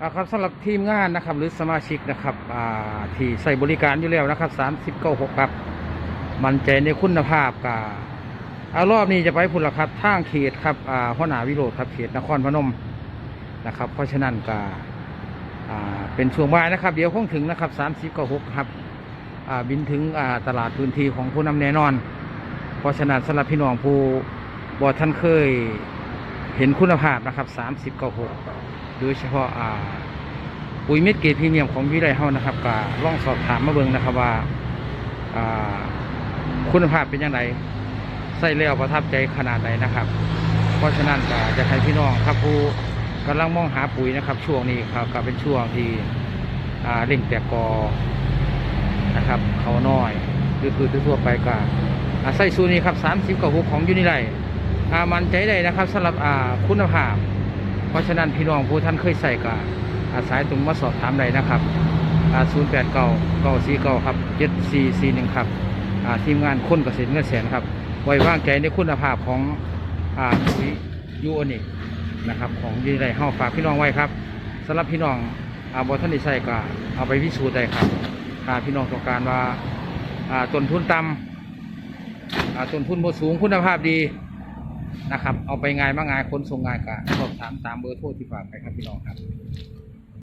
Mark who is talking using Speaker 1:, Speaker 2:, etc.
Speaker 1: อ่าครับสำหรับทีมงานนะครับหรือสมาชิกนะครับอ่าที่ใส่บริการอยู่แล้วนะครับสามสิบเก้าหกครับ มั่นใจในคุณภาพกับอารอบนี้จะไปพุ่นละครับทางเขตครับอ่าหัวหน้าวิโรธครับเขตนครพนมนะครับ เพราะฉะนั้นก็อ่าเป็นช่วงบ่ายนะครับ เดี๋ยวคงถึงนะครับสามสิบเก้าหกครับอ่าบินถึงอ่าตลาดพื้นที่ของผู้นำแน่นอน เพราะฉะนั้นสำหรับพี่น้องผู้บ่ท่านเคยเห็นคุณภาพนะครับสามสิบเก้าหก โดยเฉพาะอ่าปุ๋ยเม็ดเกรดพรีเมียมของวิไลเฮานะครับก็ลองสอบถามมาเบิ่งนะครับว่าอ่าคุณภาพเป็นยังไงใส่แล้วประทับใจขนาดไหนนะครับ เพราะฉะนั้นก็จะให้พี่น้องครับผู้กำลังมองหาปุ๋ยนะครับ ช่วงนี้ครับก็เป็นช่วงที่อ่าเร่งแตกกอนะครับ เขาน้อยคือคือทั่วไปก็อาใส่สูนี้ครับสามสิบกว่าหกของยูนิไลอ่ามันใจได้นะครับสำหรับอ่าคุณภาพ ราะฉะนั้นพี่น้องผู้ท่านเคยใส่ก็อาสายตรงมาสอบถามได้นะครับศูนย์แปดเก้าเก้าสี่เก้าครับเจ็ดสี่สี่หนึ่งครับทีมงานคนเกษตรเงินแสนครับไว้วางใจในคุณภาพของปุ๋ยยูโอนิกนะครับของยีไรเฮาฝากพี่น้องไว้ครับสำหรับพี่น้องอาบอท่านได้ใส่ก็เอาไปพิสูจน์ได้ครับถ้าพี่น้องต้องการว่าต้นทุนต่ำต้นทุนบ่สูงคุณภาพดี นะครับ เอาไปงานมางานคนส่งงานก็สอบถามตามเบอร์โทรที่ฝากไปครับพี่น้องครับ